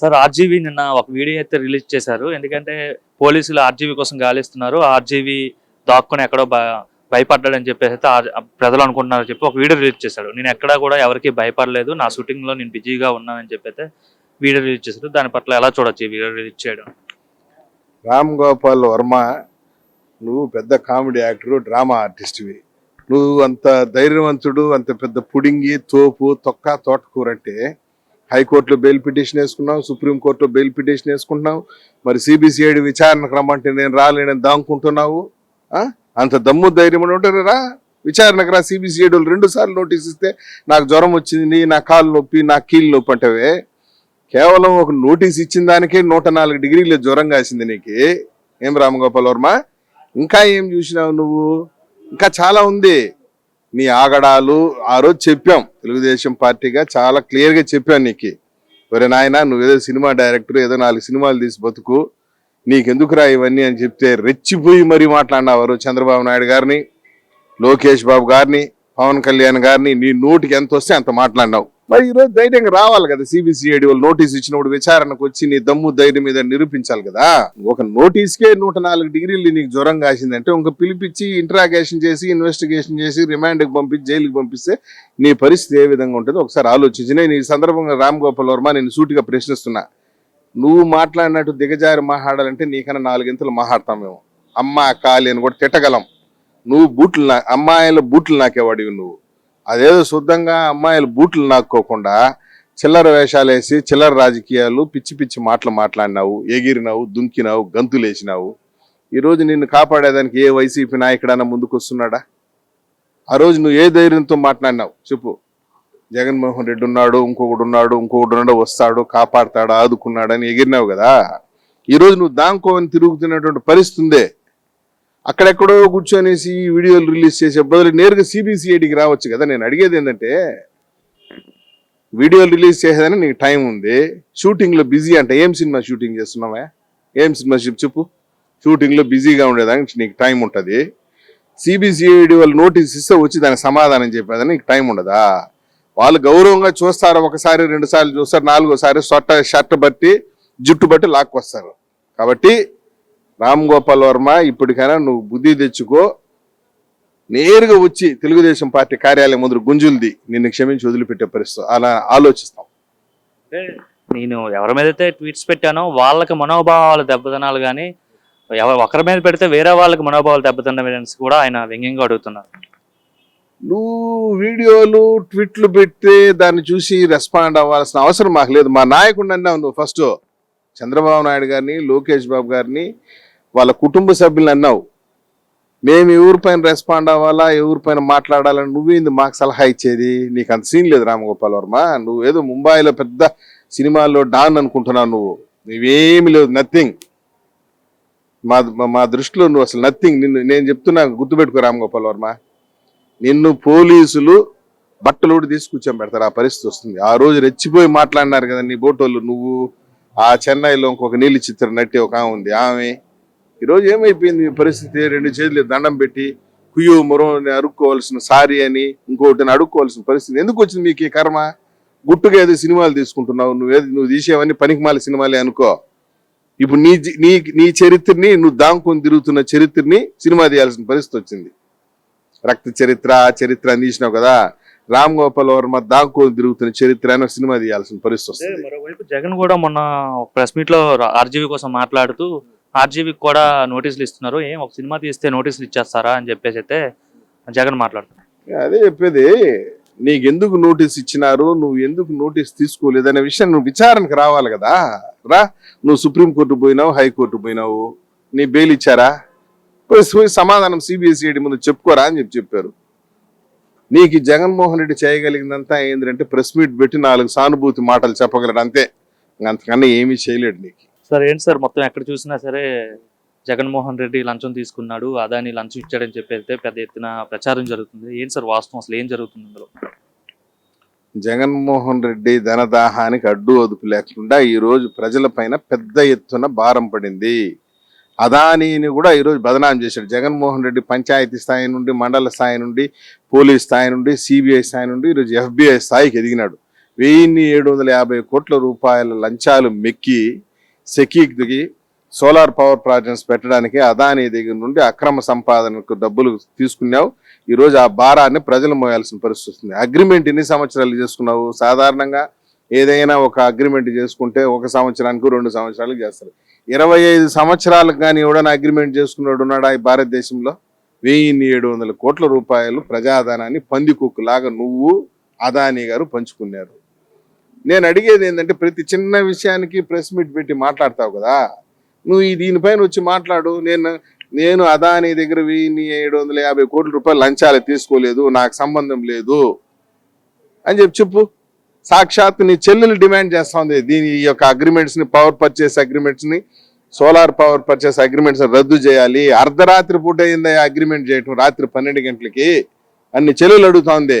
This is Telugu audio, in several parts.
సార్ ఆర్జీవీ నిన్న ఒక వీడియో అయితే రిలీజ్ చేశారు. ఎందుకంటే పోలీసులు ఆర్జీవీ కోసం గాలిస్తున్నారు. ఆర్జీవీ దాక్కుని ఎక్కడో భయపడ్డాడు భయపడ్డాడని చెప్పేసి అయితే ప్రజలు అనుకుంటున్నారని చెప్పి ఒక వీడియో రిలీజ్ చేశాడు. నేను ఎక్కడా కూడా ఎవరికి భయపడలేదు. నా షూటింగ్లో నేను బిజీగా ఉన్నానని చెప్పి అయితే వీడియో రిలీజ్ చేశాడు దాని పట్ల ఎలా చూడొచ్చు ఈ వీడియో రిలీజ్ చేయడం? రామ్ గోపాల్ వర్మ నువ్వు పెద్ద కామెడీ యాక్టర్ డ్రామా ఆర్టిస్ట్వి. నువ్వు అంత ధైర్యవంతుడు అంత పెద్ద పుడింగి తోపు తొక్క తోటకూరంటే హైకోర్టులో బెయిల్ పిటిషన్ వేసుకున్నాం సుప్రీంకోర్టులో బెయిల్ పిటిషన్ వేసుకుంటున్నాం. మరి సిబిసిఐడి విచారణకు రమ్మంటే నేను రాలేనని దాంకుంటున్నావు. అంత దమ్ము ధైర్యం ఉంటారు రా. విచారణకు రా సిబిసిఐడి రెండు సార్లు నోటీస్ ఇస్తే నాకు జ్వరం వచ్చింది నా కాలు నొప్పి నా కీళ్ళు నొప్పి అంటవే. కేవలం ఒక నోటీస్ ఇచ్చిన దానికే నూట నాలుగు డిగ్రీల జ్వరం కాసింది నీకు. ఏం రామగోపాల్ వర్మ? ఇంకా ఏం చూసినావు నువ్వు? ఇంకా చాలా ఉంది. నీ ఆగడాలు ఆ రోజు చెప్పాం. తెలుగుదేశం పార్టీగా చాలా క్లియర్గా చెప్పాం నీకు. ఒరే నాయన నువ్వేదో సినిమా డైరెక్టర్ ఏదో నాలుగు సినిమాలు తీసి బతుకు. నీకెందుకురా ఇవన్నీ అని చెప్తే రెచ్చిపోయి మరీ మాట్లాడినావారు చంద్రబాబు నాయుడు గారిని లోకేష్ బాబు గారిని పవన్ కళ్యాణ్ గారిని నీ నోటికి ఎంత వస్తే అంత మాట్లాడినావు. మరి ఈరోజు ధైర్యంగా రావాలి కదా సిబిసిఐడి వాళ్ళు నోటీస్ ఇచ్చినప్పుడు విచారణకు వచ్చి నీ దమ్ము ధైర్యం మీద నిరూపించాలి కదా? ఒక నోటీస్కే నూట నాలుగు డిగ్రీలు నీకు జ్వరం కాసిందంటే ఇంక పిలిపించి ఇంట్రాగేషన్ చేసి ఇన్వెస్టిగేషన్ చేసి రిమాండ్కి పంపించి జైలుకి పంపిస్తే నీ పరిస్థితి ఏ విధంగా ఉంటుందో ఒకసారి ఆలోచించి. నేను ఈ సందర్భంగా రామ్ గోపాల్ వర్మ నేను సూటిగా ప్రశ్నిస్తున్నా. నువ్వు మాట్లాడినట్టు దిగజారి మాట్లాడాలంటే నీకన్నా నాలుగింతలు మాట్లాడతాం మేము అమ్మ కాలి అని కూడా తిట్టగలం. నువ్వు బూట్లు నా అమ్మాయిల బూట్లు నాకేవాడివి నువ్వు. అదేదో శుద్ధంగా అమ్మాయిలు బూట్లు నాక్కోకుండా చిల్లర వేషాలు వేసి చిల్లర రాజకీయాలు పిచ్చి పిచ్చి మాటలు మాట్లాడినావు ఎగిరినావు దుంకినావు గంతులేసినావు. ఈరోజు నిన్ను కాపాడేదానికి ఏ వైసీపీ నాయకుడైనా ముందుకు వస్తున్నాడా ఆ రోజు నువ్వు ఏ ధైర్యంతో మాట్లాడినావు? చెప్పు. జగన్మోహన్ రెడ్డి ఉన్నాడు ఇంకొకడు ఉన్నాడు ఇంకొకడు ఉన్నాడు వస్తాడు కాపాడతాడు ఆదుకున్నాడని ఎగిరినావు కదా. ఈరోజు నువ్వు దాంకోవని తిరుగుతున్నటువంటి పరిస్థితి ఉందే. అక్కడెక్కడో కూర్చొనేసి వీడియోలు రిలీజ్ చేసే బదులు నేరుగా సిబిసిఐడికి రావచ్చు కదా. నేను అడిగేది ఏంటంటే వీడియోలు రిలీజ్ చేసేదని నీకు టైం ఉంది. షూటింగ్లో బిజీ అంటే ఏం సినిమా షూటింగ్ చేస్తున్నావా? ఏం సినిమా చెప్పు చెప్పు. షూటింగ్లో బిజీగా ఉండేదానికి నీకు టైం ఉంటుంది. సిబిసిఐడి వాళ్ళు నోటీస్ ఇస్తే వచ్చి దానికి సమాధానం చెప్పేదని నీకు టైం ఉండదా? వాళ్ళు గౌరవంగా చూస్తారు. ఒకసారి రెండు సార్లు చూస్తారు. నాలుగోసారి షర్ట్ షర్ట్ బట్టి జుట్టు బట్టి లాక్కొస్తారు. కాబట్టి రామ్ గోపాల్ వర్మ ఇప్పటికైనా నువ్వు బుద్ధి తెచ్చుకో. నేరుగా వచ్చి తెలుగుదేశం పార్టీ కార్యాలయం ముందు గుంజులది. నిన్ను క్షమించి వదిలిపెట్టే పరిస్థితి. అలా ఆలోచిస్తాం. నేను ఎవరి మీద అయితే ట్వీట్స్ పెట్టానో వాళ్ళకి మనోభావాలు దెబ్బతినాలి కానీ ఎవరు ఒకరి మీద పెడితే వేరే వాళ్ళకి మనోభావాలు దెబ్బతిన్న కూడా ఆయన వ్యంగ్యంగా అడుగుతున్నారు. నువ్వు వీడియోలు ట్వీట్లు పెడితే దాన్ని చూసి రెస్పాండ్ అవ్వాల్సిన అవసరం మాకు లేదు. మా నాయకుడిని అన్నావు నువ్వు ఫస్ట్. చంద్రబాబు నాయుడు గారిని లోకేష్ బాబు గారిని వాళ్ళ కుటుంబ సభ్యులను అన్నావు. మేము ఎవరి పైన రెస్పాండ్ అవ్వాలా? ఎవరి పైన మాట్లాడాలని నువ్వేంది మాకు సలహా ఇచ్చేది? నీకు అంత సీన్ లేదు రామగోపాల్ వర్మ. నువ్వేదో ముంబాయిలో ముంబైలో పెద్ద సినిమాల్లో డాన్ అనుకుంటున్నావు నువ్వు. నువ్వేమి లేదు నథింగ్ మా మా- దృష్టిలో నువ్వు అసలు నథింగ్ నిన్ను నేను చెప్తున్నా గుర్తుపెట్టుకో రామగోపాల్ వర్మ. నిన్ను పోలీసులు బట్టలోడి తీసి పెడతారు. ఆ పరిస్థితి వస్తుంది. ఆ రోజు రెచ్చిపోయి మాట్లాడినారు కదా నీ బోటోళ్ళు. నువ్వు ఆ చెన్నైలో ఇంకొక నీలి చిత్ర నటి ఒక ఆమె ఉంది. ఆమె ఈరోజు ఏమైపోయింది పరిస్థితి? రెండు చేతులు దండం పెట్టి కుయ్యో మురం అడుక్కోవాల్సిన సారీ అని ఇంకోటిని అడుక్కోవాల్సిన పరిస్థితి. ఎందుకు వచ్చింది మీకు ఈ కర్మ? గుట్టుగా ఏదో సినిమాలు తీసుకుంటున్నావు నువ్వేది నువ్వు తీసేవన్నీ పనికిమాల సినిమాలే అనుకో. ఇప్పుడు నీ నీ నీ చరిత్రని నువ్వు దాంకొని తిరుగుతున్న చరిత్రని సినిమా తీయాల్సిన పరిస్థితి వచ్చింది. రక్త చరిత్ర ఆ చరిత్ర అని తీసినావు కదా. రామ్ గోపాల్ వర్మ దాంకొని తిరుగుతున్న చరిత్ర అని సినిమా తీయాల్సిన పరిస్థితి వస్తుంది. మరోవైపు జగన్ కూడా మొన్న ప్రెస్ మీట్లో ఆర్జీవీ కోసం మాట్లాడుతూ ఆర్జీవీకి కూడా నోటీసులు ఇస్తున్నారు. ఏం ఒక సినిమా తీస్తే నోటీసులు ఇచ్చేస్తారా అని చెప్పేసి అయితే జగన్ మాట్లాడుతున్నారు. అదే చెప్పేది నీకు ఎందుకు నోటీస్ ఇచ్చినారు నువ్వు ఎందుకు నోటీస్ తీసుకోలేదు అనే విషయం నువ్వు విచారణకు రావాలి కదా. రా నువ్వు సుప్రీంకోర్టు పోయినావు హైకోర్టు పోయినావు నీ బెయిల్ ఇచ్చారా? పోయి సమాధానం సిబిఎస్ఈడి ముందు చెప్పుకోరా అని చెప్పి చెప్పారు. నీకు జగన్మోహన్ రెడ్డి చేయగలిగిందంతా ఏంటంటే ప్రెస్ మీట్ పెట్టి నాలుగు సానుభూతి మాటలు చెప్పగలడు అంతే. అంతకన్నా ఏమీ చేయలేడు నీకు. సార్ ఏంటి సార్ మొత్తం ఎక్కడ చూసినా సరే జగన్మోహన్ రెడ్డి లంచం తీసుకున్నాడు అదాని లంచం ఇచ్చాడని చెప్పి పెద్ద ఎత్తున ప్రచారం జరుగుతుంది. ఏంటి సార్ వాస్తవం అసలు? ఏం జరుగుతుంది ఇందులో? జగన్మోహన్ రెడ్డి ధనదాహానికి అడ్డు అదుపు లేకుండా ఈరోజు ప్రజల ప్రజలపైన పెద్ద ఎత్తున భారం పడింది. అదానీని కూడా ఈరోజు బదనాం చేశాడు. జగన్మోహన్ రెడ్డి పంచాయతీ స్థాయి నుండి మండల స్థాయి నుండి పోలీస్ స్థాయి నుండి సిబిఐ స్థాయి నుండి ఈరోజు ఎఫ్బిఐ స్థాయికి ఎదిగినాడు. వెయ్యిన్ని ఏడు వందల యాభై కోట్ల రూపాయల లంచాలు మెక్కి సెకీకి దిగి సోలార్ పవర్ ప్రాజెక్ట్స్ పెట్టడానికి అదానీ దగ్గర నుండి అక్రమ సంపాదనకు డబ్బులు తీసుకున్నావు. ఈ రోజు ఆ భారాన్ని ప్రజలు మోయాల్సిన పరిస్థితి వస్తుంది. అగ్రిమెంట్ ఎన్ని సంవత్సరాలు చేసుకున్నావు? సాధారణంగా ఏదైనా ఒక అగ్రిమెంట్ చేసుకుంటే ఒక సంవత్సరానికి రెండు సంవత్సరాలకు చేస్తారు. ఇరవై ఐదు సంవత్సరాలకు కానీ ఎవడైనా అగ్రిమెంట్ చేసుకున్నాడు ఉన్నాడా ఈ భారతదేశంలో? వెయ్యిన్ని ఏడు వందల కోట్ల రూపాయలు ప్రజాధనాన్ని పందికొక్కులాగా నువ్వు అదానీ గారు పంచుకున్నారు. నేను అడిగేది ఏంటంటే ప్రతి చిన్న విషయానికి ప్రెస్ మీట్ పెట్టి మాట్లాడతావు కదా నువ్వు ఈ దీనిపైన వచ్చి మాట్లాడు. నేను నేను అదానీ దగ్గర వెయ్యి ఏడు వందల యాభై కోట్ల రూపాయలు లంచాలు తీసుకోలేదు నాకు సంబంధం లేదు. అని చెప్పి చెప్పు. సాక్షాత్ నీ చెల్లెలు డిమాండ్ చేస్తుంది దీని ఈ యొక్క అగ్రిమెంట్స్ని పవర్ పర్చేస్ అగ్రిమెంట్స్ని సోలార్ పవర్ పర్చేస్ అగ్రిమెంట్స్ రద్దు చేయాలి. అర్ధరాత్రి పూట అయిందా అగ్రిమెంట్ చేయటం? రాత్రి పన్నెండు గంటలకి? అన్ని చెల్లెలు అడుగుతోంది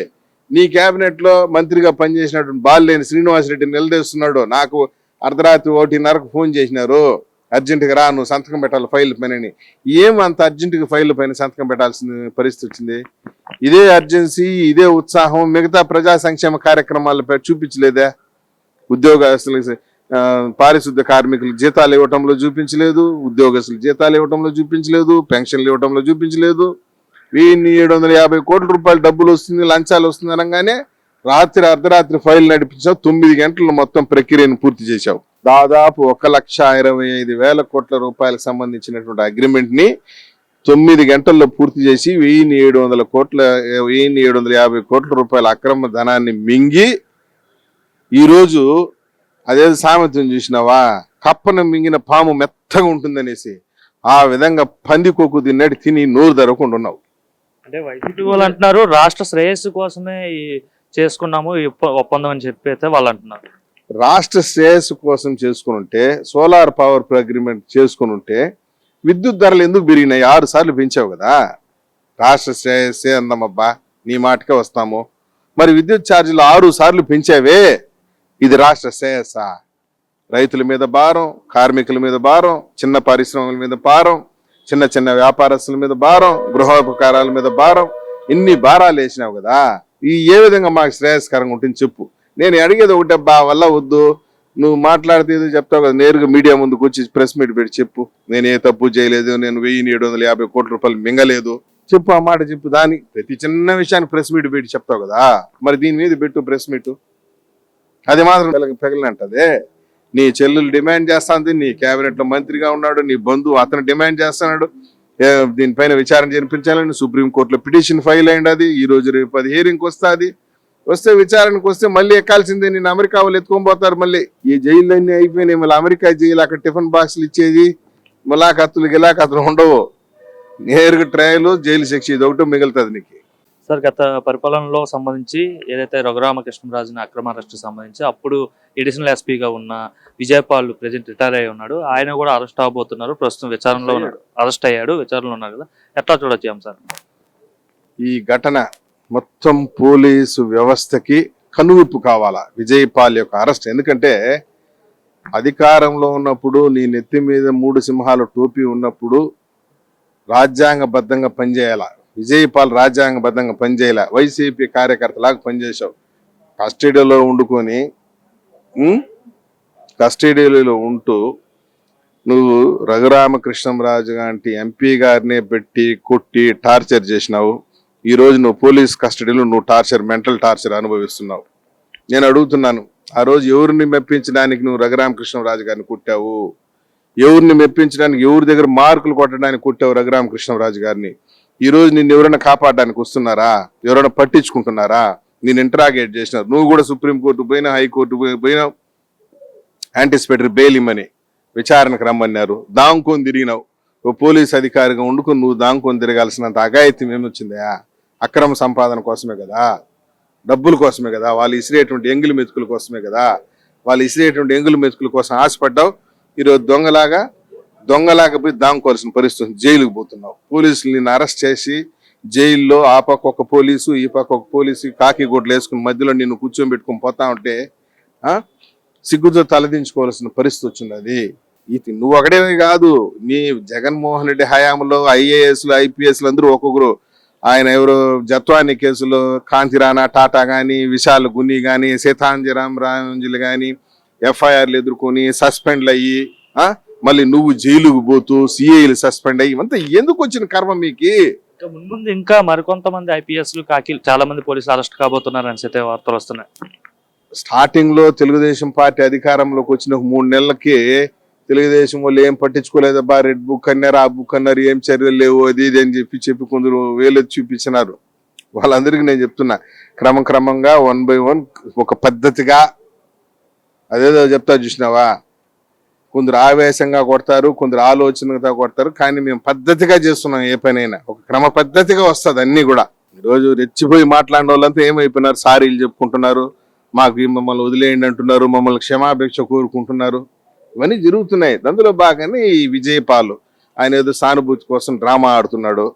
నీ క్యాబినెట్లో లో మంత్రిగా పనిచేసినటువంటి బాలినేని శ్రీనివాసరెడ్డి నిలదీస్తున్నాడు. నాకు అర్ధరాత్రి ఒకటిన్నరకు ఫోన్ చేసినారు. అర్జెంటుగా రా నువ్వు సంతకం పెట్టాలి ఫైల్ పైన ఏం అంత అర్జెంటుగా ఫైల్ పైన సంతకం పెట్టాల్సిన పరిస్థితి వచ్చింది? ఇదే అర్జెన్సీ ఇదే ఉత్సాహం మిగతా ప్రజా సంక్షేమ కార్యక్రమాలపై చూపించలేదా? ఉద్యోగస్తులకు పారిశుద్ధ కార్మికులకు జీతాలు ఇవ్వటంలో చూపించలేదు ఉద్యోగస్తులు జీతాలు ఇవ్వటంలో చూపించలేదు పెన్షన్లు ఇవ్వటంలో చూపించలేదు. వెయ్యి ఏడు వందల యాభై కోట్ల రూపాయలు డబ్బులు వస్తుంది లంచాలు వస్తుంది అనగానే రాత్రి అర్ధరాత్రి ఫైల్ నడిపించావు తొమ్మిది గంటలు మొత్తం ప్రక్రియను పూర్తి చేశావు. దాదాపు ఒక లక్ష ఇరవై ఐదు వేల కోట్ల రూపాయలకు సంబంధించినటువంటి అగ్రిమెంట్ని తొమ్మిది గంటల్లో పూర్తి చేసి వెయ్యిన్ని ఏడు వందల కోట్ల వెయ్యిన్ని ఏడు వందల యాభై కోట్ల రూపాయల అక్రమ ధనాన్ని మింగి ఈరోజు అదే సామర్థ్యం చూసినావా? కప్పను మింగిన పాము మెత్తగా ఉంటుందనేసి ఆ విధంగా పందికొక్కు తిన్నట్టు తిని నోరు ధరకుండా ఉన్నావు. అంటే వైసీపీ వాళ్ళు అంటున్నారు రాష్ట్ర శ్రేయస్సు కోసమే ఈ చేసుకున్నాము ఒప్పందం అని చెప్పి అయితే వాళ్ళు అంటున్నారు. రాష్ట్ర శ్రేయస్సు కోసం చేసుకుని ఉంటే సోలార్ పవర్ అగ్రిమెంట్ చేసుకుని ఉంటే విద్యుత్ ధరలు ఎందుకు పెరిగినాయి? ఆరు సార్లు పెంచావు కదా. రాష్ట్ర శ్రేయస్సే అందమబ్బా. నీ మాటకే వస్తాము. మరి విద్యుత్ ఛార్జీలు ఆరు సార్లు పెంచావే. ఇది రాష్ట్ర శ్రేయస్సా. రైతుల మీద భారం కార్మికుల మీద భారం చిన్న పరిశ్రమల మీద భారం చిన్న చిన్న వ్యాపారస్తుల మీద భారం గృహోపకారాల మీద భారం ఇన్ని భారాలు వేసినావు కదా. ఈ ఏ విధంగా మాకు శ్రేయస్కరంగా ఉంటుంది చెప్పు. నేను అడిగేది ఒకటే బా వల్ల వద్దు. నువ్వు మాట్లాడితే ఏదో చెప్తావు కదా నేరుగా మీడియా ముందుకు వచ్చి ప్రెస్ మీట్ పెట్టి చెప్పు. నేను ఏ తప్పు చేయలేదు నేను వెయ్యి ఏడు వందల యాభై కోట్ల రూపాయలు మింగలేదు. చెప్పు ఆ మాట చెప్పు దాని ప్రతి చిన్న విషయాన్ని ప్రెస్ మీట్ పెట్టి చెప్తావు కదా. మరి దీని మీద పెట్టు ప్రెస్ మీట్. అది మాత్రం పిల్లకి నీ చెల్లెలు డిమాండ్ చేస్తాంది నీ క్యాబినెట్లో మంత్రిగా ఉన్నాడు నీ బంధువు అతను డిమాండ్ చేస్తున్నాడు. దీనిపైన విచారణ జరిపించాలని సుప్రీం కోర్టులో పిటిషన్ ఫైల్ అయింది అది. ఈ రోజు రేపు అది హియరింగ్ వస్తుంది. వస్తే విచారణకు వస్తే మళ్ళీ ఎక్కాల్సిందే నేను అమెరికా వాళ్ళు ఎత్తుకొని పోతారు మళ్ళీ. ఈ జైలు అన్నీ అయిపోయినాయి మళ్ళీ అమెరికా జైలు అక్కడ టిఫిన్ బాక్సులు ఇచ్చేది ములాఖతులు గిలాఖతులు ఉండవు. నేరుగా ట్రయల్ జైలు శిక్ష ఇది ఒకటి మిగులుతుంది నీకు. సార్ గత పరిపాలనలో సంబంధించి ఏదైతే రఘురామకృష్ణరాజుని అక్రమ అరెస్ట్ సంబంధించి అప్పుడు ఎడిషనల్ ఎస్పీగా ఉన్న విజయపాల్ ప్రెజెంట్ రిటైర్ అయి ఉన్నాడు. ఆయన కూడా అరెస్ట్ అవబోతున్నారు. ప్రస్తుతం విచారణలో ఉన్నాడు అరెస్ట్ అయ్యాడు. విచారణలో ఉన్నారు కదా. ఎట్లా చూడొచ్చు సార్? ఈ ఘటన మొత్తం పోలీసు వ్యవస్థకి కనువిప్పు కావాలా? విజయపాల్ యొక్క అరెస్ట్. ఎందుకంటే అధికారంలో ఉన్నప్పుడు నీ నెత్తి మీద మూడు సింహాల టోపీ ఉన్నప్పుడు రాజ్యాంగబద్ధంగా పనిచేయాల? విజయపాల్ రాజ్యాంగబద్ధంగా పనిచేయలే. వైసీపీ కార్యకర్తలాగా పనిచేశావు. కస్టడీలో వండుకొని కస్టడీలో ఉంటూ నువ్వు రఘురామకృష్ణంరాజు లాంటి ఎంపీ గారిని పెట్టి కొట్టి టార్చర్ చేసినావు. ఈ రోజు నువ్వు పోలీస్ కస్టడీలో నువ్వు టార్చర్ మెంటల్ టార్చర్ అనుభవిస్తున్నావు. నేను అడుగుతున్నాను ఆ రోజు ఎవరిని మెప్పించడానికి నువ్వు రఘురామకృష్ణరాజు గారిని కుట్టావు? ఎవరిని మెప్పించడానికి ఎవరి దగ్గర మార్కులు కొట్టడానికి కుట్టావు రఘురామకృష్ణరాజు గారిని? ఈరోజు నిన్ను ఎవరైనా కాపాడడానికి వస్తున్నారా? ఎవరైనా పట్టించుకుంటున్నారా? నేను ఇంటరాగేట్ చేసినారు. నువ్వు కూడా సుప్రీంకోర్టు పోయినా హైకోర్టు పోయి- పోయినావు యాంటిసిపేటరీ బెయిల్ ఇమ్మని విచారణకు రమ్మన్నారు. దాంకొని తిరిగినావు. ఓ పోలీస్ అధికారిగా వండుకొని నువ్వు దాంకొని తిరగాల్సినంత అఘాయిత్యం ఏమొచ్చిందా అక్రమ సంపాదన కోసమే కదా? డబ్బుల కోసమే కదా? వాళ్ళు ఇసిరేటువంటి ఎంగిలి మెతుకుల కోసమే కదా? వాళ్ళు ఇసిరేటువంటి ఎంగుల మెతుకుల కోసం ఆశపడ్డావు. ఈరోజు దొంగలాగా దొంగలాగా పోయి దాంకోవాల్సిన పరిస్థితి జైలుకు పోతున్నావు. పోలీసులు నిన్ను అరెస్ట్ చేసి జైల్లో ఆ పక్క ఒక పోలీసు ఈ పక్క ఒక పోలీసు కాకి గుడ్లు వేసుకుని మధ్యలో నిన్ను కూర్చోబెట్టుకుని పోతా ఉంటే సిగ్గుతో తలదించుకోవాల్సిన పరిస్థితి వచ్చింది అది. ఇది నువ్వు ఒకటే కాదు. నీ జగన్మోహన్ రెడ్డి హయాంలో ఐఏఎస్లు ఐపీఎస్లు అందరూ ఒక్కొక్కరు. ఆయన ఎవరు జత్వాని కేసులో కాంతిరాణా టాటా కానీ విశాల్ గుని కానీ సీతాంజరామ్ రాంజులు కానీ ఎఫ్ఐఆర్లు ఎదుర్కొని సస్పెండ్లు అయ్యి ఆ, మళ్ళీ నువ్వు జైలుకు పోతూ సిఐలు సస్పెండ్ అయ్యి ఇవంతా ఎందుకు వచ్చిన కర్మ మీకు? ముందు ఇంకా మరికొంతమంది ఐపీఎస్లు కాకి చాలా మంది పోలీసులు అరెస్ట్ కాబోతున్నారు అని అయితే వార్తలు వస్తున్నాయి. స్టార్టింగ్లో తెలుగుదేశం పార్టీ అధికారంలోకి వచ్చిన మూడు నెలలకి తెలుగుదేశం వాళ్ళు ఏం పట్టించుకోలేదబ్బా రెడ్ బుక్ అన్నారు ఆ బుక్ అన్నారు ఏం చర్యలు లేవు అది ఇది అని చెప్పి చెప్పి కొందరు వేలెత్తి చూపించినారు. వాళ్ళందరికీ నేను చెప్తున్నా క్రమం క్రమంగా వన్ బై వన్ ఒక పద్ధతిగా అదేదో చెప్తా చూసినావా? కొందరు ఆవేశంగా కొడతారు కొందరు ఆలోచనగా కొడతారు కానీ మేము పద్ధతిగా చేస్తున్నాం ఏ పనైనా. ఒక క్రమ పద్ధతిగా వస్తుంది అన్ని కూడా. ఈరోజు రెచ్చిపోయి మాట్లాడిన వాళ్ళంతా ఏమైపోయినారు? సారీలు చెప్పుకుంటున్నారు మాకు మమ్మల్ని వదిలేయండి అంటున్నారు మమ్మల్ని క్షమాపేక్ష కోరుకుంటున్నారు. ఇవన్నీ జరుగుతున్నాయి. అందులో బాగానే ఈ విజయపాలు. ఆయన ఏదో సానుభూతి కోసం డ్రామా ఆడుతున్నాడు.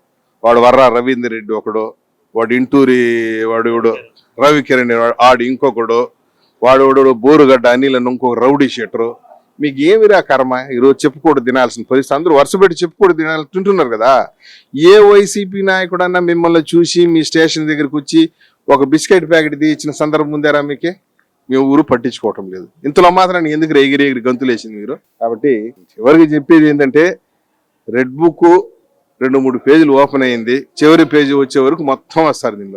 వాడు వర్ర రవీందర్ రెడ్డి ఒకడు వాడు ఇంటూరి వాడు ఎవడు రవికిరణ్ వాడు ఆడు ఇంకొకడు వాడు బోరుగడ్డ అనిల్ అని ఇంకొక రౌడీ షెటరు. మీకు ఏమిరా కర్మ? ఈరోజు చెప్పుకోడు తినాల్సిన పరిస్థితి. అందరూ వరుస పెట్టి చెప్పుకోడు తినాలి తింటున్నారు కదా. ఏ వైసీపీ నాయకుడన్నా మిమ్మల్ని చూసి మీ స్టేషన్ దగ్గరికి వచ్చి ఒక బిస్కెట్ ప్యాకెట్ తీయించిన సందర్భం ఉందారా మీకే? మీ ఊరు పట్టించుకోవటం లేదు. ఇంతలో మాత్రం ఎందుకు రేగిరి ఎగిరి గంతులేసింది మీరు? కాబట్టి చివరికి చెప్పేది ఏంటంటే రెడ్ బుక్ రెండు మూడు పేజీలు ఓపెన్ అయింది. చివరి పేజీ వచ్చే వరకు మొత్తం వస్తారు దీనిలో.